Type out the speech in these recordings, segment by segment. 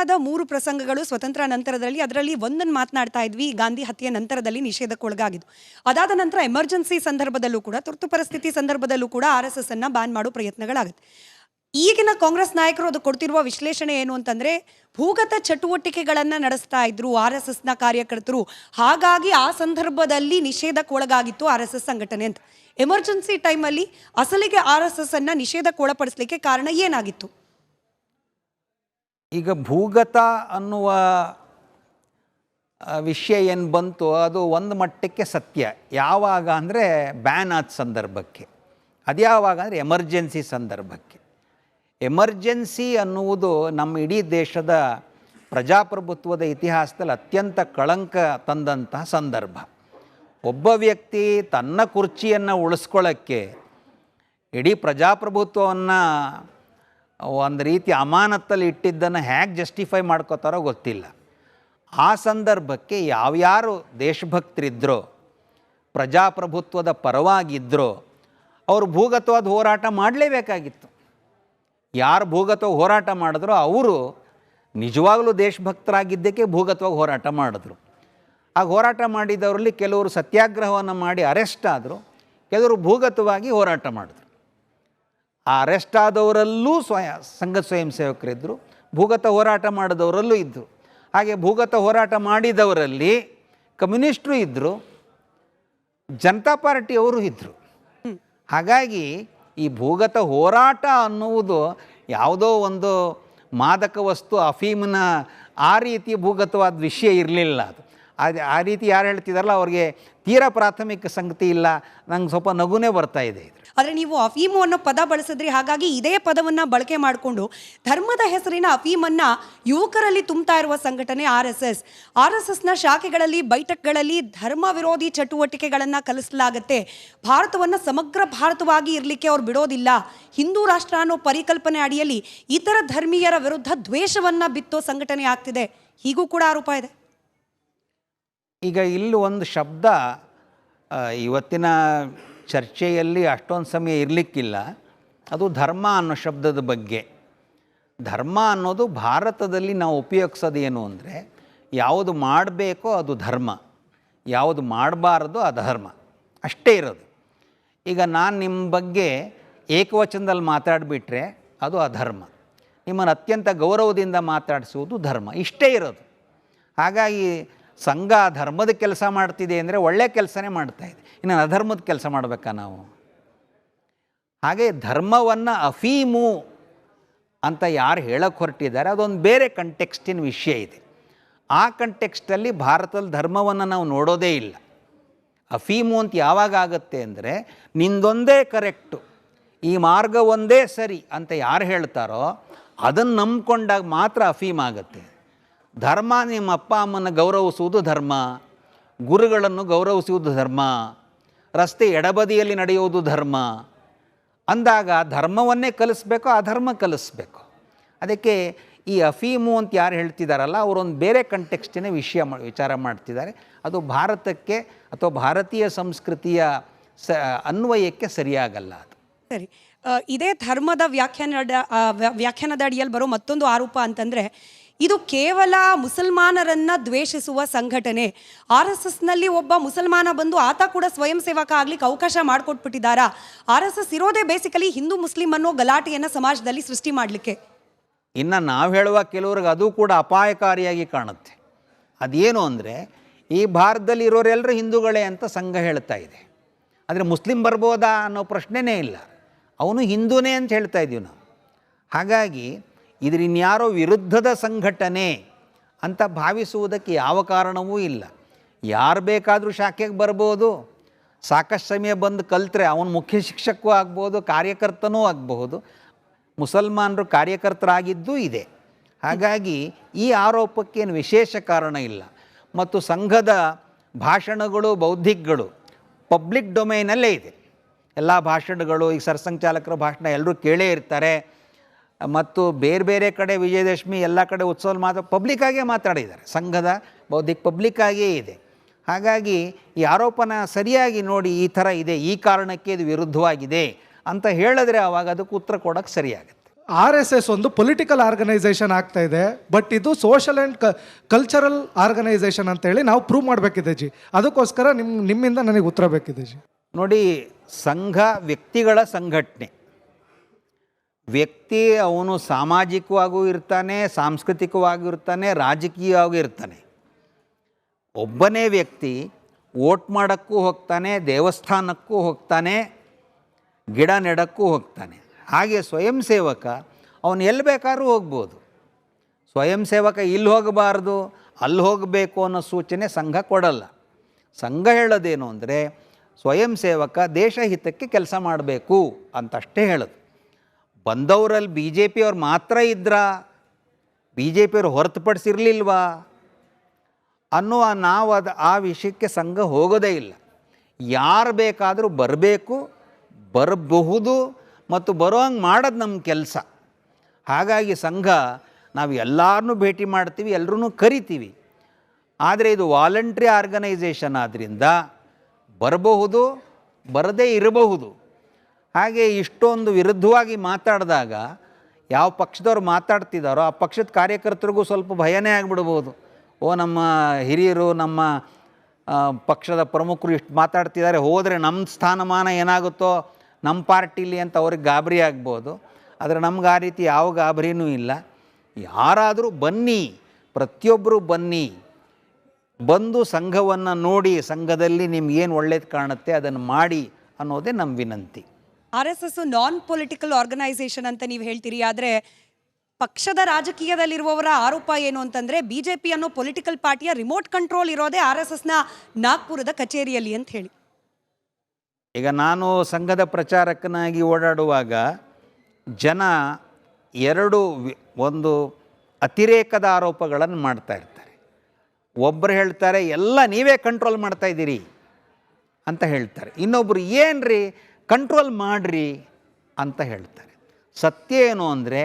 ಆದ ಮೂರು ಪ್ರಸಂಗಗಳು ಸ್ವತಂತ್ರ ನಂತರದಲ್ಲಿ ಅದರಲ್ಲಿ ಒಂದನ್ನು ಮಾತನಾಡ್ತಾ ಇದ್ವಿ. ಗಾಂಧಿ ಹತ್ಯೆ ನಂತರದಲ್ಲಿ ನಿಷೇಧಕ್ಕೊಳಗಾಗಿದ್ದು ಅದಾದ ನಂತರ ಎಮರ್ಜೆನ್ಸಿ ಸಂದರ್ಭದಲ್ಲೂ ಕೂಡ, ತುರ್ತು ಪರಿಸ್ಥಿತಿ ಸಂದರ್ಭದಲ್ಲೂ ಕೂಡ ಆರ್ ಎಸ್ ಎಸ್ ಅನ್ನ ಬ್ಯಾನ್ ಮಾಡೋ ಪ್ರಯತ್ನಗಳಾಗುತ್ತೆ. ಈಗಿನ ಕಾಂಗ್ರೆಸ್ ನಾಯಕರು ಅದು ಕೊಡ್ತಿರುವ ವಿಶ್ಲೇಷಣೆ ಏನು ಅಂತಂದ್ರೆ, ಭೂಗತ ಚಟುವಟಿಕೆಗಳನ್ನು ನಡೆಸ್ತಾ ಇದ್ರು ಆರ್ ಎಸ್ ಎಸ್ನ ಕಾರ್ಯಕರ್ತರು. ಹಾಗಾಗಿ ಆ ಸಂದರ್ಭದಲ್ಲಿ ನಿಷೇಧಕ್ಕೊಳಗಾಗಿತ್ತು ಆರ್ ಎಸ್ ಎಸ್ ಸಂಘಟನೆ ಅಂತ. ಎಮರ್ಜೆನ್ಸಿ ಟೈಮಲ್ಲಿ ಅಸಲಿಗೆ ಆರ್ ಎಸ್ ಎಸ್ ಅನ್ನ ನಿಷೇಧಕ್ಕೊಳಪಡಿಸ್ಲಿಕ್ಕೆ ಕಾರಣ ಏನಾಗಿತ್ತು? ಈಗ ಭೂಗತ ಅನ್ನುವ ವಿಷಯ ಏನು ಬಂತು, ಅದು ಒಂದು ಮಟ್ಟಕ್ಕೆ ಸತ್ಯ. ಯಾವಾಗ ಅಂದರೆ ಬ್ಯಾನ್ ಆದ ಸಂದರ್ಭಕ್ಕೆ. ಅದ್ಯಾವಾಗ ಅಂದರೆ ಎಮರ್ಜೆನ್ಸಿ ಸಂದರ್ಭಕ್ಕೆ. ಎಮರ್ಜೆನ್ಸಿ ಅನ್ನುವುದು ನಮ್ಮ ಇಡೀ ದೇಶದ ಪ್ರಜಾಪ್ರಭುತ್ವದ ಇತಿಹಾಸದಲ್ಲಿ ಅತ್ಯಂತ ಕಳಂಕ ತಂದಂತಹ ಸಂದರ್ಭ. ಒಬ್ಬ ವ್ಯಕ್ತಿ ತನ್ನ ಕುರ್ಚಿಯನ್ನು ಉಳಿಸ್ಕೊಳ್ಳೋಕ್ಕೆ ಇಡೀ ಪ್ರಜಾಪ್ರಭುತ್ವವನ್ನು ಒಂದು ರೀತಿ ಅಮಾನತ್ತಲ್ಲಿ ಇಟ್ಟಿದ್ದನ್ನು ಹೇಗೆ ಜಸ್ಟಿಫೈ ಮಾಡ್ಕೋತಾರೋ ಗೊತ್ತಿಲ್ಲ. ಆ ಸಂದರ್ಭಕ್ಕೆ ಯಾವ್ಯಾರು ದೇಶಭಕ್ತರಿದ್ದರೋ ಪ್ರಜಾಪ್ರಭುತ್ವದ ಪರವಾಗಿದ್ದರೋ ಅವರು ಭೂಗತವಾದ ಹೋರಾಟ ಮಾಡಲೇಬೇಕಾಗಿತ್ತು. ಯಾರು ಭೂಗತವಾಗಿ ಹೋರಾಟ ಮಾಡಿದ್ರೋ ಅವರು ನಿಜವಾಗಲೂ ದೇಶಭಕ್ತರಾಗಿದ್ದಕ್ಕೆ ಭೂಗತವಾಗಿ ಹೋರಾಟ ಮಾಡಿದ್ರು. ಆಗ ಹೋರಾಟ ಮಾಡಿದವರಲ್ಲಿ ಕೆಲವರು ಸತ್ಯಾಗ್ರಹವನ್ನು ಮಾಡಿ ಅರೆಸ್ಟ್ ಆದರು, ಕೆಲವರು ಭೂಗತವಾಗಿ ಹೋರಾಟ ಮಾಡಿದ್ರು. ಆ ಅರೆಸ್ಟ್ ಆದವರಲ್ಲೂ ಸ್ವಯಂ ಸಂಘ ಸ್ವಯಂ ಸೇವಕರಿದ್ದರು ಭೂಗತ ಹೋರಾಟ ಮಾಡಿದವರಲ್ಲೂ ಇದ್ದರು ಹಾಗೆ ಭೂಗತ ಹೋರಾಟ ಮಾಡಿದವರಲ್ಲಿ ಕಮ್ಯುನಿಸ್ಟ್ರು ಇದ್ದರು ಜನತಾ ಪಾರ್ಟಿಯವರು ಇದ್ದರು ಹಾಗಾಗಿ ಈ ಭೂಗತ ಹೋರಾಟ ಅನ್ನುವುದು ಯಾವುದೋ ಒಂದು ಮಾದಕ ವಸ್ತು, ಅಫೀಮ್ನ ಆ ರೀತಿ ಭೂಗತವಾದ ವಿಷಯ ಇರಲಿಲ್ಲ ಅದು. ಅದು ಆ ರೀತಿ ಯಾರು ಹೇಳ್ತಿದಾರಲ್ಲ, ಅವ್ರಿಗೆ ತೀರಾ ಪ್ರಾಥಮಿಕ ಸಂಗತಿ ಇಲ್ಲ, ನಂಗೆ ಸ್ವಲ್ಪ ನಗುನೇ ಬರ್ತಾ ಇದೆ ಆದರೆ ನೀವು ಅಫೀಮು ಅನ್ನೋ ಪದ ಬಳಸಿದ್ರಿ, ಹಾಗಾಗಿ ಇದೇ ಪದವನ್ನು ಬಳಕೆ ಮಾಡಿಕೊಂಡು ಧರ್ಮದ ಹೆಸರಿನ ಅಫೀಮನ್ನು ಯುವಕರಲ್ಲಿ ತುಂಬ್ತಾ ಇರುವ ಸಂಘಟನೆ R S S. R S ಎಸ್ನ ಶಾಖೆಗಳಲ್ಲಿ, ಬೈಠಕ್ಗಳಲ್ಲಿ ಧರ್ಮ ವಿರೋಧಿ ಚಟುವಟಿಕೆಗಳನ್ನು ಕಲಿಸಲಾಗತ್ತೆ. ಭಾರತವನ್ನು ಸಮಗ್ರ ಭಾರತವಾಗಿ ಇರಲಿಕ್ಕೆ ಅವ್ರು ಬಿಡೋದಿಲ್ಲ. ಹಿಂದೂ ರಾಷ್ಟ್ರ ಅನ್ನೋ ಪರಿಕಲ್ಪನೆ ಅಡಿಯಲ್ಲಿ ಇತರ ಧರ್ಮೀಯರ ವಿರುದ್ಧ ದ್ವೇಷವನ್ನು ಬಿತ್ತೋ ಸಂಘಟನೆ ಆಗ್ತಿದೆ. ಹೀಗೂ ಕೂಡ ಆರೋಪ ಇದೆ. ಈಗ ಇಲ್ಲಿ ಒಂದು ಶಬ್ದ ಇವತ್ತಿನ ಚರ್ಚೆಯಲ್ಲಿ ಅಷ್ಟೊಂದು ಸಮಯ ಇರಲಿಕ್ಕಿಲ್ಲ. ಅದು ಧರ್ಮ ಅನ್ನೋ ಶಬ್ದದ ಬಗ್ಗೆ. ಧರ್ಮ ಅನ್ನೋದು ಭಾರತದಲ್ಲಿ ನಾವು ಉಪಯೋಗಿಸೋದೇನು ಅಂದರೆ, ಯಾವುದು ಮಾಡಬೇಕೋ ಅದು ಧರ್ಮ. ಯಾವುದು ಮಾಡಬಾರದು ಅಧರ್ಮ ಅಷ್ಟೇ ಇರೋದು. ಈಗ ನಾನು ನಿಮ್ಮ ಬಗ್ಗೆ ಏಕವಚನದಲ್ಲಿ ಮಾತಾಡಿಬಿಟ್ರೆ ಅದು ಅಧರ್ಮ. ನಿಮ್ಮನ್ನು ಅತ್ಯಂತ ಗೌರವದಿಂದ ಮಾತಾಡಿಸುವುದು ಧರ್ಮ. ಇಷ್ಟೇ ಇರೋದು. ಹಾಗಾಗಿ ಸಂಘ ಧರ್ಮದ ಕೆಲಸ ಮಾಡ್ತಿದೆ ಅಂದರೆ ಒಳ್ಳೆಯ ಕೆಲಸನೇ ಮಾಡ್ತಾ ಇದೆ. ಇನ್ನು ಅಧರ್ಮದ ಕೆಲಸ ಮಾಡಬೇಕಾ ನಾವು? ಹಾಗೆ ಧರ್ಮವನ್ನು ಅಫೀಮು ಅಂತ ಯಾರು ಹೇಳಕ್ಕೆ ಹೊರಟಿದ್ದಾರೆ, ಅದೊಂದು ಬೇರೆ ಕಂಟೆಕ್ಸ್ಟಿನ ವಿಷಯ ಇದೆ. ಆ ಕಂಟೆಕ್ಸ್ಟಲ್ಲಿ ಭಾರತದಲ್ಲಿ ಧರ್ಮವನ್ನು ನಾವು ನೋಡೋದೇ ಇಲ್ಲ. ಅಫೀಮು ಅಂತ ಯಾವಾಗ ಆಗುತ್ತೆ ಅಂದರೆ, ನಿಂದೊಂದೇ ಕರೆಕ್ಟು ಈ ಮಾರ್ಗ ಒಂದೇ ಸರಿ ಅಂತ ಯಾರು ಹೇಳ್ತಾರೋ, ಅದನ್ನು ನಂಬ್ಕೊಂಡಾಗ ಮಾತ್ರ ಅಫೀಮ್ ಆಗುತ್ತೆ. ಧರ್ಮ ನಿಮ್ಮ ಅಪ್ಪ ಅಮ್ಮನ ಗೌರವಿಸುವುದು ಧರ್ಮ ಗುರುಗಳನ್ನು ಗೌರವಿಸುವುದು ಧರ್ಮ ರಸ್ತೆ ಎಡಬದಿಯಲ್ಲಿ ನಡೆಯುವುದು ಧರ್ಮ. ಅಂದಾಗ ಧರ್ಮವನ್ನೇ ಕಲಿಸ್ಬೇಕು ಅಧರ್ಮ ಕಲಿಸ್ಬೇಕು. ಅದಕ್ಕೆ ಈ ಅಫೀಮು ಅಂತ ಯಾರು ಹೇಳ್ತಿದ್ದಾರಲ್ಲ ಅವರೊಂದು ಬೇರೆ ಕಂಟೆಕ್ಸ್ಟಿನ ವಿಷಯ ವಿಚಾರ ಮಾಡ್ತಿದ್ದಾರೆ. ಅದು ಭಾರತಕ್ಕೆ ಅಥವಾ ಭಾರತೀಯ ಸಂಸ್ಕೃತಿಯ ಸ ಅನ್ವಯಕ್ಕೆ ಸರಿಯಾಗಲ್ಲ ಅದು. ಸರಿ. ಆ, ಇದೇ ಧರ್ಮದ ವ್ಯಾಖ್ಯಾನ ಆ, ವ್ಯಾಖ್ಯಾನದ ಅಡಿಯಲ್ಲಿ ಬರೋ ಮತ್ತೊಂದು ಆರೋಪ ಅಂತಂದ್ರೆ ಇದು ಕೇವಲ ಮುಸಲ್ಮಾನರನ್ನು ದ್ವೇಷಿಸುವ ಸಂಘಟನೆ. ಆರ್ ಎಸ್ ಎಸ್ನಲ್ಲಿ ಒಬ್ಬ ಮುಸಲ್ಮಾನ ಬಂದು ಆತ ಕೂಡ ಸ್ವಯಂ ಸೇವಕ ಆಗ್ಲಿಕ್ಕೆ ಅವಕಾಶ ಮಾಡಿಕೊಟ್ಬಿಟ್ಟಿದ್ದಾರಾ? ಆರ್ ಎಸ್ ಎಸ್ ಇರೋದೇ ಬೇಸಿಕಲಿ ಹಿಂದೂ ಮುಸ್ಲಿಂ ಅನ್ನೋ ಗಲಾಟೆಯನ್ನು ಸಮಾಜದಲ್ಲಿ ಸೃಷ್ಟಿ ಮಾಡಲಿಕ್ಕೆ. ಇನ್ನು ನಾವು ಹೇಳುವ ಕೆಲವ್ರಿಗೆ ಅದು ಕೂಡ ಅಪಾಯಕಾರಿಯಾಗಿ ಕಾಣುತ್ತೆ. ಅದೇನು ಅಂದರೆ ಈ ಭಾರತದಲ್ಲಿ ಇರೋರೆಲ್ಲರೂ ಹಿಂದೂಗಳೇ ಅಂತ ಸಂಘ ಹೇಳ್ತಾ ಇದೆ. ಆದರೆ ಮುಸ್ಲಿಂ ಬರ್ಬೋದಾ ಅನ್ನೋ ಪ್ರಶ್ನೆನೇ ಇಲ್ಲ. ಅವನು ಹಿಂದೂನೇ ಅಂತ ಹೇಳ್ತಾ ಇದ್ದೀವಿ ನಾವು. ಹಾಗಾಗಿ ಇದರಿನ್ಯಾರೋ ವಿರುದ್ಧದ ಸಂಘಟನೆ ಅಂತ ಭಾವಿಸುವುದಕ್ಕೆ ಯಾವ ಕಾರಣವೂ ಇಲ್ಲ. ಯಾರು ಬೇಕಾದರೂ ಶಾಖೆಗೆ ಬರ್ಬೋದು. ಸಾಕಷ್ಟು ಸಮಯ ಬಂದು ಕಲ್ತ್ರೆ ಅವನು ಮುಖ್ಯ ಶಿಕ್ಷಕವೂ ಆಗ್ಬೋದು, ಕಾರ್ಯಕರ್ತನೂ ಆಗಬಹುದು. ಮುಸಲ್ಮಾನರು ಕಾರ್ಯಕರ್ತರಾಗಿದ್ದೂ ಇದೆ. ಹಾಗಾಗಿ ಈ ಆರೋಪಕ್ಕೇನು ವಿಶೇಷ ಕಾರಣ ಇಲ್ಲ. ಮತ್ತು ಸಂಘದ ಭಾಷಣಗಳು, ಬೌದ್ಧಿಕಗಳು ಪಬ್ಲಿಕ್ ಡೊಮೈನಲ್ಲೇ ಇದೆ. ಎಲ್ಲ ಭಾಷಣಗಳು, ಈ ಸರ್ಸಂಘಚಾಲಕರ ಭಾಷಣ ಎಲ್ಲರೂ ಕೇಳೇ ಇರ್ತಾರೆ. ಮತ್ತು ಬೇರೆ ಬೇರೆ ಕಡೆ ವಿಜಯದಶಮಿ ಎಲ್ಲ ಕಡೆ ಉತ್ಸವ ಮಾತ್ರ ಪಬ್ಲಿಕ್ಕಾಗೇ ಮಾತಾಡಿದ್ದಾರೆ. ಸಂಘದ ಬೌದ್ಧಿಕ ಪಬ್ಲಿಕ್ಕಾಗಿಯೇ ಇದೆ. ಹಾಗಾಗಿ ಈ ಆರೋಪನ ಸರಿಯಾಗಿ ನೋಡಿ ಈ ಥರ ಇದೆ ಈ ಕಾರಣಕ್ಕೆ ಇದು ವಿರುದ್ಧವಾಗಿದೆ ಅಂತ ಹೇಳಿದ್ರೆ ಆವಾಗ ಅದಕ್ಕೆ ಉತ್ತರ ಕೊಡೋಕ್ಕೆ ಸರಿಯಾಗುತ್ತೆ. ಆರ್ ಎಸ್ ಎಸ್ ಒಂದು ಪೊಲಿಟಿಕಲ್ ಆರ್ಗನೈಸೇಷನ್ ಆಗ್ತಾ ಇದೆ ಬಟ್ ಇದು ಸೋಷಲ್ ಆ್ಯಂಡ್ ಕಲ್ಚರಲ್ ಆರ್ಗನೈಸೇಷನ್ ಅಂತ ಹೇಳಿ ನಾವು ಪ್ರೂವ್ ಮಾಡಬೇಕಿದೆ ಜಿ. ಅದಕ್ಕೋಸ್ಕರ ನಿಮ್ಮ ನಿಮ್ಮಿಂದ ನನಗೆ ಉತ್ತರ ಬೇಕಿದೆ ಜಿ. ನೋಡಿ ಸಂಘ ವ್ಯಕ್ತಿಗಳ ಸಂಘಟನೆ. ವ್ಯಕ್ತಿ ಅವನು ಸಾಮಾಜಿಕವಾಗೂ ಇರ್ತಾನೆ, ಸಾಂಸ್ಕೃತಿಕವಾಗೂ ಇರ್ತಾನೆ, ರಾಜಕೀಯವಾಗೂ ಇರ್ತಾನೆ. ಒಬ್ಬನೇ ವ್ಯಕ್ತಿ ವೋಟ್ ಮಾಡೋಕ್ಕೂ ಹೋಗ್ತಾನೆ, ದೇವಸ್ಥಾನಕ್ಕೂ ಹೋಗ್ತಾನೆ, ಗಿಡ ನೆಡಕ್ಕೂ ಹೋಗ್ತಾನೆ. ಹಾಗೆ ಸ್ವಯಂ ಸೇವಕ, ಅವನು ಎಲ್ಲಿ ಬೇಕಾದ್ರೂ ಹೋಗ್ಬೋದು. ಸ್ವಯಂ ಸೇವಕ ಇಲ್ಲಿ ಹೋಗಬಾರ್ದು, ಅಲ್ಲಿ ಹೋಗಬೇಕು ಅನ್ನೋ ಸೂಚನೆ ಸಂಘ ಕೊಡಲ್ಲ. ಸಂಘ ಹೇಳೋದೇನು ಅಂದರೆ, ಸ್ವಯಂ ಸೇವಕ ದೇಶ ಹಿತಕ್ಕೆ ಕೆಲಸ ಮಾಡಬೇಕು ಅಂತಷ್ಟೇ ಹೇಳೋದು. ಬಂದವರಲ್ಲಿ ಬಿ ಜೆ ಪಿಯವ್ರು ಮಾತ್ರ ಇದ್ರಾ ಬಿ ಜೆ ಪಿಯವ್ರು ಹೊರತುಪಡಿಸಿರ್ಲಿಲ್ವಾ ಅನ್ನುವ ನಾವು ಅದು ಆ ವಿಷಯಕ್ಕೆ ಸಂಘ ಹೋಗೋದೇ ಇಲ್ಲ. ಯಾರು ಬೇಕಾದರೂ ಬರಬೇಕು, ಬರಬಹುದು ಮತ್ತು ಬರೋ ಹಂಗೆ ಮಾಡೋದು ನಮ್ಮ ಕೆಲಸ. ಹಾಗಾಗಿ ಸಂಘ ನಾವು ಎಲ್ಲರನ್ನೂ ಭೇಟಿ ಮಾಡ್ತೀವಿ ಎಲ್ಲರೂ ಕರಿತೀವಿ. ಆದರೆ ಇದು ವಾಲಂಟ್ರಿ ಆರ್ಗನೈಸೇಷನ್ ಆದ್ದರಿಂದ ಬರಬಹುದು, ಬರದೇ ಇರಬಹುದು. ಹಾಗೆ ಇಷ್ಟೊಂದು ವಿರುದ್ಧವಾಗಿ ಮಾತಾಡಿದಾಗ ಯಾವ ಪಕ್ಷದವ್ರು ಮಾತಾಡ್ತಿದ್ದಾರೋ ಆ ಪಕ್ಷದ ಕಾರ್ಯಕರ್ತರಿಗೂ ಸ್ವಲ್ಪ ಭಯನೇ ಆಗಿಬಿಡ್ಬೋದು. ಓ, ನಮ್ಮ ಹಿರಿಯರು, ನಮ್ಮ ಪಕ್ಷದ ಪ್ರಮುಖರು ಇಷ್ಟು ಮಾತಾಡ್ತಿದ್ದಾರೆ ಹೋದರೆ ನಮ್ಮ ಸ್ಥಾನಮಾನ ಏನಾಗುತ್ತೋ ನಮ್ಮ ಪಾರ್ಟಿಲಿ ಅಂತ ಅವ್ರಿಗೆ ಗಾಬರಿ ಆಗ್ಬೋದು. ಆದರೆ ನಮ್ಗೆ ಆ ರೀತಿ ಯಾವ ಗಾಬರಿನೂ ಇಲ್ಲ. ಯಾರಾದರೂ ಬನ್ನಿ ಪ್ರತಿಯೊಬ್ಬರು ಬನ್ನಿ, ಬಂದು ಸಂಘವನ್ನು ನೋಡಿ, ಸಂಘದಲ್ಲಿ ನಿಮ್ಗೇನು ಒಳ್ಳೇದು ಕಾಣುತ್ತೆ ಅದನ್ನು ಮಾಡಿ ಅನ್ನೋದೇ ನಮ್ಮ ವಿನಂತಿ. R S S non political organisation ಅಂತ ನೀವು ಹೇಳ್ತೀರಿ, ಆದರೆ ಪಕ್ಷದ ರಾಜಕೀಯದಲ್ಲಿರುವವರ ಆರೋಪ ಏನು ಅಂತಂದ್ರೆ ಬಿಜೆಪಿ ಅನ್ನೋ ಪೊಲಿಟಿಕಲ್ ಪಾರ್ಟಿಯ ರಿಮೋಟ್ ಕಂಟ್ರೋಲ್ ಇರೋದೇ ಆರ್ ಎಸ್ ಎಸ್ನ ನಾಗ್ಪುರದ ಕಚೇರಿಯಲ್ಲಿ ಅಂತ ಹೇಳಿ. ಈಗ ನಾನು ಸಂಘದ ಪ್ರಚಾರಕನಾಗಿ ಓಡಾಡುವಾಗ ಜನ ಎರಡು ಒಂದು ಅತಿರೇಕದ ಆರೋಪಗಳನ್ನು ಮಾಡ್ತಾ ಇರ್ತಾರೆ. ಒಬ್ಬರು ಹೇಳ್ತಾರೆ, ಎಲ್ಲ ನೀವೇ ಕಂಟ್ರೋಲ್ ಮಾಡ್ತಾ ಇದ್ದೀರಿ ಅಂತ ಹೇಳ್ತಾರೆ. ಇನ್ನೊಬ್ಬರು ಏನ್ರಿ? ಕಂಟ್ರೋಲ್ ಮಾಡಿರಿ ಅಂತ ಹೇಳ್ತಾರೆ. ಸತ್ಯ ಏನು ಅಂದರೆ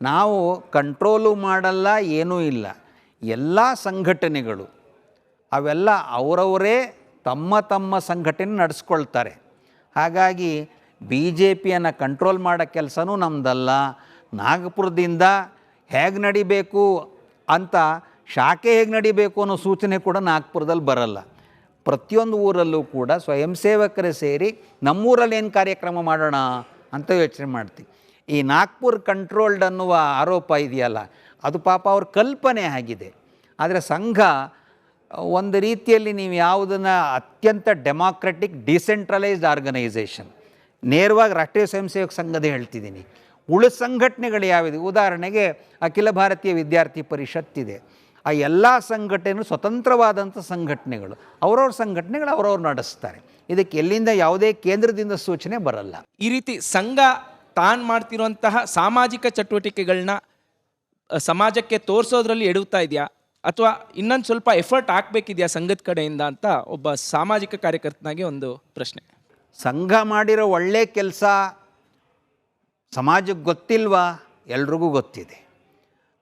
ನಾವು ಕಂಟ್ರೋಲು ಮಾಡಲ್ಲ, ಏನೂ ಇಲ್ಲ. ಎಲ್ಲ ಸಂಘಟನೆಗಳು, ಅವೆಲ್ಲ ಅವರವರೇ ತಮ್ಮ ತಮ್ಮ ಸಂಘಟನೆ ನಡೆಸ್ಕೊಳ್ತಾರೆ. ಹಾಗಾಗಿ ಬಿ ಜೆ ಪಿಯನ್ನು ಕಂಟ್ರೋಲ್ ಮಾಡೋ ಕೆಲಸನೂ ನಮ್ಮದಲ್ಲ ನಾಗಪುರದಿಂದ ಹೇಗೆ ನಡಿಬೇಕು ಅಂತ ಶಾಖೆ ಹೇಗೆ ನಡಿಬೇಕು ಅನ್ನೋ ಸೂಚನೆ ಕೂಡ ನಾಗ್ಪುರದಲ್ಲಿ ಬರಲ್ಲ. ಪ್ರತಿಯೊಂದು ಊರಲ್ಲೂ ಕೂಡ ಸ್ವಯಂ ಸೇವಕರೇ ಸೇರಿ ನಮ್ಮೂರಲ್ಲಿ ಏನು ಕಾರ್ಯಕ್ರಮ ಮಾಡೋಣ ಅಂತ ಯೋಚನೆ ಮಾಡ್ತೀವಿ. ಈ ನಾಗ್ಪುರ್ ಕಂಟ್ರೋಲ್ಡ್ ಅನ್ನುವ ಆರೋಪ ಇದೆಯಲ್ಲ, ಅದು ಪಾಪ ಅವ್ರ ಕಲ್ಪನೆ ಆಗಿದೆ. ಆದರೆ ಸಂಘ, ಒಂದು ರೀತಿಯಲ್ಲಿ ನೀವು ಯಾವುದನ್ನು ಅತ್ಯಂತ ಡೆಮಾಕ್ರೆಟಿಕ್ ಡಿಸೆಂಟ್ರಲೈಸ್ಡ್ ಆರ್ಗನೈಸೇಷನ್ ನೇರವಾಗಿ ರಾಷ್ಟ್ರೀಯ ಸ್ವಯಂ ಸೇವಕ ಸಂಘದ ಹೇಳ್ತಿದ್ದೀನಿ. ಉಳಿದ ಸಂಘಟನೆಗಳು ಯಾವಿದೆ ಉದಾಹರಣೆಗೆ ಅಖಿಲ ಭಾರತೀಯ ವಿದ್ಯಾರ್ಥಿ ಪರಿಷತ್ತಿದೆ. ಆ ಎಲ್ಲ ಸಂಘಟನೆಗಳು ಸ್ವತಂತ್ರವಾದಂಥ ಸಂಘಟನೆಗಳು ಅವ್ರವ್ರ ಸಂಘಟನೆಗಳು ಅವ್ರವ್ರು ನಡೆಸ್ತಾರೆ. ಇದಕ್ಕೆ ಎಲ್ಲಿಂದ ಯಾವುದೇ ಕೇಂದ್ರದಿಂದ ಸೂಚನೆ ಬರಲ್ಲ. ಈ ರೀತಿ ಸಂಘ ತಾನು ಮಾಡ್ತಿರುವಂತಹ ಸಾಮಾಜಿಕ ಚಟುವಟಿಕೆಗಳನ್ನ ಸಮಾಜಕ್ಕೆ ತೋರಿಸೋದ್ರಲ್ಲಿ ಎಡುತ್ತಾ ಇದೆಯಾ? ಅಥವಾ ಇನ್ನೊಂದು ಸ್ವಲ್ಪ ಎಫರ್ಟ್ ಹಾಕ್ಬೇಕಿದೆಯಾ ಸಂಘದ ಕಡೆಯಿಂದ ಅಂತ ಒಬ್ಬ ಸಾಮಾಜಿಕ ಕಾರ್ಯಕರ್ತನಾಗಿ ಒಂದು ಪ್ರಶ್ನೆ. ಸಂಘ ಮಾಡಿರೋ ಒಳ್ಳೆ ಕೆಲಸ ಸಮಾಜಕ್ಕೆ ಗೊತ್ತಿಲ್ವಾ? ಎಲ್ರಿಗೂ ಗೊತ್ತಿದೆ.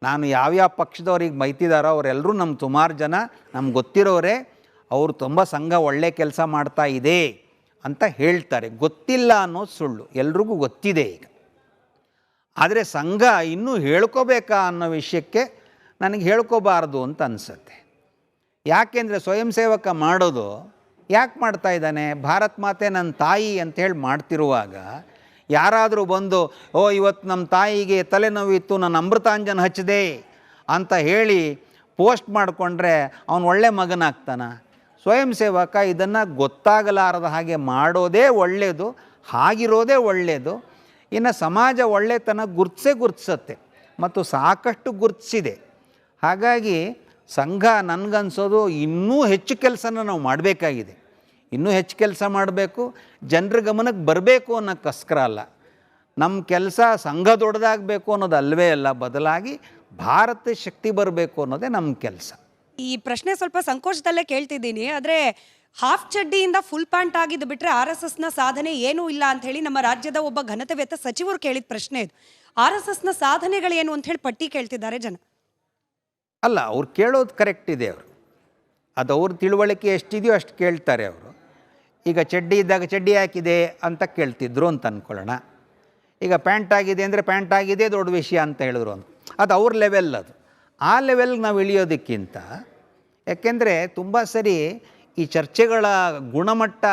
ನಾನು ಯಾವ್ಯಾವ ಪಕ್ಷದವ್ರಿಗೆ ಬೈತಿದಾರೋ ಅವರೆಲ್ಲರೂ ನಮ್ಮ ಸುಮಾರು ಜನ, ನಮ್ಗೆ ಗೊತ್ತಿರೋರೆ, ಅವರು ತುಂಬ ಸಂಘ ಒಳ್ಳೆ ಕೆಲಸ ಮಾಡ್ತಾ ಇದೆ ಅಂತ ಹೇಳ್ತಾರೆ. ಗೊತ್ತಿಲ್ಲ ಅನ್ನೋದು ಸುಳ್ಳು ಎಲ್ರಿಗೂ ಗೊತ್ತಿದೆ ಈಗ. ಆದರೆ ಸಂಘ ಇನ್ನೂ ಹೇಳ್ಕೋಬೇಕಾ ಅನ್ನೋ ವಿಷಯಕ್ಕೆ ನನಗೆ ಹೇಳ್ಕೋಬಾರ್ದು ಅಂತ ಅನಿಸುತ್ತೆ. ಯಾಕೆಂದರೆ ಸ್ವಯಂ ಸೇವಕ ಮಾಡೋದು ಯಾಕೆ ಮಾಡ್ತಾ ಇದ್ದಾನೆ? ಭಾರತ್ ಮಾತೆ ನನ್ನ ತಾಯಿ ಅಂತ ಹೇಳಿ ಮಾಡ್ತಿರುವಾಗ ಯಾರಾದರೂ ಬಂದು, ಓ, ಇವತ್ತು ನಮ್ಮ ತಾಯಿಗೆ ತಲೆನೋವಿತ್ತು ನಾನು ಅಮೃತಾಂಜನ್ ಹಚ್ಚಿದೆ ಅಂತ ಹೇಳಿ ಪೋಸ್ಟ್ ಮಾಡಿಕೊಂಡ್ರೆ ಅವನು ಒಳ್ಳೆ ಮಗನಾಗ್ತಾನ. ಸ್ವಯಂ ಸೇವಕ ಇದನ್ನು ಗೊತ್ತಾಗಲಾರದ ಹಾಗೆ ಮಾಡೋದೇ ಒಳ್ಳೆಯದು ಹಾಗಿರೋದೇ ಒಳ್ಳೆಯದು ಇನ್ನು ಸಮಾಜ ಒಳ್ಳೆತನ ಗುರ್ತಿಸೇ ಗುರ್ತಿಸತ್ತೆ ಮತ್ತು ಸಾಕಷ್ಟು ಗುರ್ತಿಸಿದೆ. ಹಾಗಾಗಿ ಸಂಘ ನನಗನ್ಸೋದು ಇನ್ನೂ ಹೆಚ್ಚು ಕೆಲಸನ ನಾವು ಮಾಡಬೇಕಾಗಿದೆ. ಇನ್ನೂ ಹೆಚ್ಚು ಕೆಲಸ ಮಾಡಬೇಕು. ಜನರ ಗಮನಕ್ಕೆ ಬರಬೇಕು ಅನ್ನೋಕ್ಕೋಸ್ಕರ ಅಲ್ಲ. ನಮ್ಮ ಕೆಲಸ ಸಂಘ ದೊಡ್ಡದಾಗಬೇಕು ಅನ್ನೋದು ಅಲ್ಲವೇ ಅಲ್ಲ. ಬದಲಾಗಿ ಭಾರತ ಶಕ್ತಿ ಬರಬೇಕು ಅನ್ನೋದೇ ನಮ್ಮ ಕೆಲಸ. ಈ ಪ್ರಶ್ನೆ ಸ್ವಲ್ಪ ಸಂಕೋಚದಲ್ಲೇ ಕೇಳ್ತಿದ್ದೀನಿ. ಆದರೆ ಹಾಫ್ ಚಡ್ಡಿಯಿಂದ ಫುಲ್ ಪ್ಯಾಂಟ್ ಆಗಿದ್ದು ಬಿಟ್ಟರೆ ಆರ್ ಎಸ್ ಎಸ್ನ ಸಾಧನೆ ಏನೂ ಇಲ್ಲ ಅಂತ ಹೇಳಿ ನಮ್ಮ ರಾಜ್ಯದ ಒಬ್ಬ ಘನತೆವೆತ್ತ ಸಚಿವರು ಕೇಳಿದ ಪ್ರಶ್ನೆ ಇದು. ಆರ್ ಎಸ್ ಎಸ್ನ ಸಾಧನೆಗಳೇನು ಅಂತ ಹೇಳಿ ಪಟ್ಟಿ ಕೇಳ್ತಿದ್ದಾರೆ ಜನ? ಅಲ್ಲ ಅವ್ರು ಕೇಳೋದು ಕರೆಕ್ಟ್ ಇದೆ ಅವರು. ಅದು ಅವ್ರ ತಿಳುವಳಿಕೆ ಎಷ್ಟಿದೆಯೋ ಅಷ್ಟು ಕೇಳ್ತಾರೆ ಅವರು. ಈಗ ಚಡ್ಡಿ ಇದ್ದಾಗ ಚಡ್ಡಿ ಹಾಕಿದೆ ಅಂತ ಕೇಳ್ತಿದ್ರು ಅಂತ ಅಂದ್ಕೊಳ್ಳೋಣ ಈಗ ಪ್ಯಾಂಟ್ ಆಗಿದೆ ಅಂದರೆ ಪ್ಯಾಂಟ್ ಆಗಿದೆ ದೊಡ್ಡ ವಿಷಯ ಅಂತ ಹೇಳಿದ್ರು ಅಂತ. ಅದು ಅವ್ರ ಲೆವೆಲ್ ಅದು. ಆ ಲೆವೆಲ್ಗೆ ನಾವು ಇಳಿಯೋದಕ್ಕಿಂತ ಯಾಕೆಂದರೆ ತುಂಬ ಸರಿ ಈ ಚರ್ಚೆಗಳ ಗುಣಮಟ್ಟ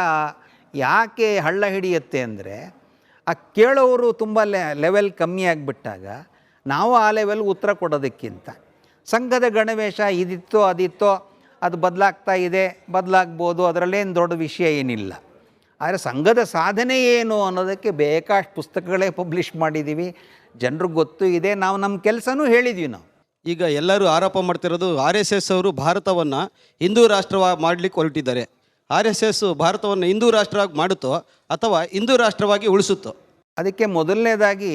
ಯಾಕೆ ಹಳ್ಳ ಹಿಡಿಯುತ್ತೆ ಅಂದರೆ ಆ ಕೇಳೋರು ತುಂಬ ಲೆವೆಲ್ ಕಮ್ಮಿ ಆಗಿಬಿಟ್ಟಾಗ ನಾವು ಆ ಲೆವೆಲ್ಗೆ ಉತ್ತರ ಕೊಡೋದಕ್ಕಿಂತ. ಸಂಘದ ಗಣವೇಶ ಇದಿತ್ತೋ ಅದಿತ್ತೋ ಅದು ಬದಲಾಗ್ತಾ ಇದೆ ಬದಲಾಗ್ಬೋದು ಅದರಲ್ಲೇನು ದೊಡ್ಡ ವಿಷಯ ಏನಿಲ್ಲ. ಆದರೆ ಸಂಘದ ಸಾಧನೆ ಏನು ಅನ್ನೋದಕ್ಕೆ ಬೇಕಾಷ್ಟು ಪುಸ್ತಕಗಳೇ ಪಬ್ಲಿಷ್ ಮಾಡಿದ್ದೀವಿ. ಜನರಿಗೆ ಗೊತ್ತು ಇದೆ ನಾವು ನಮ್ಮ ಕೆಲಸನೂ ಹೇಳಿದ್ವಿ ನಾವು. ಈಗ ಎಲ್ಲರೂ ಆರೋಪ ಮಾಡ್ತಿರೋದು ಆರ್ ಎಸ್ ಎಸ್ ಅವರು ಭಾರತವನ್ನು ಹಿಂದೂ ರಾಷ್ಟ್ರವ ಮಾಡಲಿಕ್ಕೆ ಹೊರಟಿದ್ದಾರೆ. ಆರ್ ಎಸ್ ಎಸ್ ಭಾರತವನ್ನು ಹಿಂದೂ ರಾಷ್ಟ್ರವಾಗಿ ಮಾಡುತ್ತೋ ಅಥವಾ ಹಿಂದೂ ರಾಷ್ಟ್ರವಾಗಿ ಉಳಿಸುತ್ತೋ? ಅದಕ್ಕೆ ಮೊದಲನೇದಾಗಿ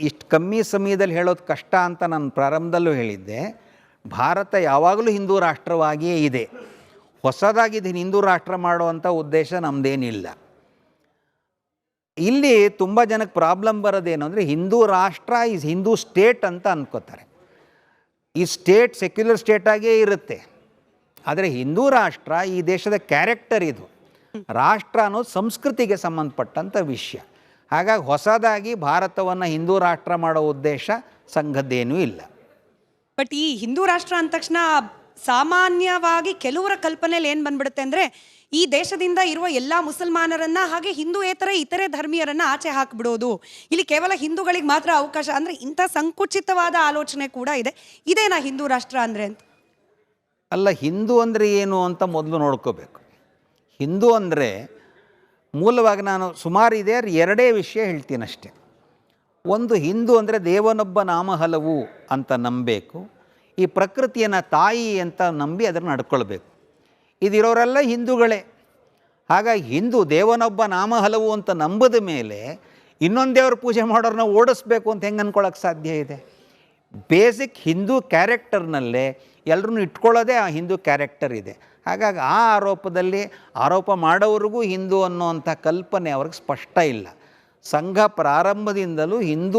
ಇಷ್ಟು ಕಮ್ಮಿ ಸಮಯದಲ್ಲಿ ಹೇಳೋದು ಕಷ್ಟ ಅಂತ ನಾನು ಪ್ರಾರಂಭದಲ್ಲೂ ಹೇಳಿದ್ದೆ. ಭಾರತ ಯಾವಾಗಲೂ ಹಿಂದೂ ರಾಷ್ಟ್ರವಾಗಿಯೇ ಇದೆ. ಹೊಸದಾಗಿ ಇದನ್ನು ಹಿಂದೂ ರಾಷ್ಟ್ರ ಮಾಡುವಂಥ ಉದ್ದೇಶ ನಮ್ಮದೇನಿಲ್ಲ ಇಲ್ಲಿ ತುಂಬ ಜನಕ್ಕೆ ಪ್ರಾಬ್ಲಮ್ ಬರೋದೇನು ಅಂದರೆ ಹಿಂದೂ ರಾಷ್ಟ್ರ ಈಸ್ ಹಿಂದೂ ಸ್ಟೇಟ್ ಅಂತ ಅನ್ಕೋತಾರೆ. ಈ ಸ್ಟೇಟ್ ಸೆಕ್ಯುಲರ್ ಸ್ಟೇಟಾಗೇ ಇರುತ್ತೆ. ಆದರೆ ಹಿಂದೂ ರಾಷ್ಟ್ರ ಈ ದೇಶದ ಕ್ಯಾರೆಕ್ಟರ್ ಇದು. ರಾಷ್ಟ್ರ ಅನ್ನೋದು ಸಂಸ್ಕೃತಿಗೆ ಸಂಬಂಧಪಟ್ಟಂಥ ವಿಷಯ. ಹಾಗಾಗಿ ಹೊಸದಾಗಿ ಭಾರತವನ್ನು ಹಿಂದೂ ರಾಷ್ಟ್ರ ಮಾಡೋ ಉದ್ದೇಶ ಸಂಘದ್ದೇನೂ ಇಲ್ಲ. ಬಟ್ ಈ ಹಿಂದೂ ರಾಷ್ಟ್ರ ಅಂದ ತಕ್ಷಣ ಸಾಮಾನ್ಯವಾಗಿ ಕೆಲವರ ಕಲ್ಪನೆಯಲ್ಲಿ ಏನು ಬಂದ್ಬಿಡುತ್ತೆ ಅಂದರೆ ಈ ದೇಶದಿಂದ ಇರುವ ಎಲ್ಲ ಮುಸಲ್ಮಾನರನ್ನ ಹಾಗೆ ಹಿಂದೂಯೇತರ ಇತರೆ ಧರ್ಮೀಯರನ್ನ ಆಚೆ ಹಾಕಿಬಿಡೋದು. ಇಲ್ಲಿ ಕೇವಲ ಹಿಂದೂಗಳಿಗೆ ಮಾತ್ರ ಅವಕಾಶ, ಅಂದರೆ ಇಂಥ ಸಂಕುಚಿತವಾದ ಆಲೋಚನೆ ಕೂಡ ಇದೆ. ಇದೇನಾ ಹಿಂದೂ ರಾಷ್ಟ್ರ ಅಂದರೆ ಅಂತ? ಅಲ್ಲ, ಹಿಂದೂ ಅಂದರೆ ಏನು ಅಂತ ಮೊದಲು ನೋಡ್ಕೋಬೇಕು. ಹಿಂದೂ ಅಂದರೆ ಮೂಲವಾಗಿ ನಾನು ಸುಮಾರು ಇದೆ ಎರಡೇ ವಿಷಯ ಹೇಳ್ತೀನಿ ಅಷ್ಟೆ ಒಂದು ಹಿಂದೂ ಅಂದರೆ ದೇವನೊಬ್ಬ ನಾಮ ಹಲವು ಅಂತ ನಂಬಬೇಕು ಈ ಪ್ರಕೃತಿಯನ್ನು ತಾಯಿ ಅಂತ ನಂಬಿ ಅದನ್ನು ನಡ್ಕೊಳ್ಬೇಕು. ಇದಿರೋರೆಲ್ಲ ಹಿಂದೂಗಳೇ. ಹಾಗಾಗಿ ಹಿಂದೂ ದೇವನೊಬ್ಬ ನಾಮ ಹಲವು ಅಂತ ನಂಬದ ಮೇಲೆ ಇನ್ನೊಂದು ದೇವ್ರ ಪೂಜೆ ಮಾಡೋರನ್ನ ಓಡಿಸ್ಬೇಕು ಅಂತ ಹೆಂಗೆ ಅನ್ಕೊಳಕ್ಕೆ ಸಾಧ್ಯ ಇದೆ? ಬೇಸಿಕ್ ಹಿಂದೂ ಕ್ಯಾರೆಕ್ಟರ್ನಲ್ಲೇ ಎಲ್ಲರೂ ಇಟ್ಕೊಳ್ಳೋದೇ ಆ ಹಿಂದೂ ಕ್ಯಾರೆಕ್ಟರ್ ಇದೆ. ಹಾಗಾಗಿ ಆ ಆರೋಪದಲ್ಲಿ ಆರೋಪ ಮಾಡೋವ್ರಿಗೂ ಹಿಂದೂ ಅನ್ನೋವಂಥ ಕಲ್ಪನೆ ಅವ್ರಿಗೆ ಸ್ಪಷ್ಟ ಇಲ್ಲ. ಸಂಘ ಪ್ರಾರಂಭದಿಂದಲೂ ಹಿಂದೂ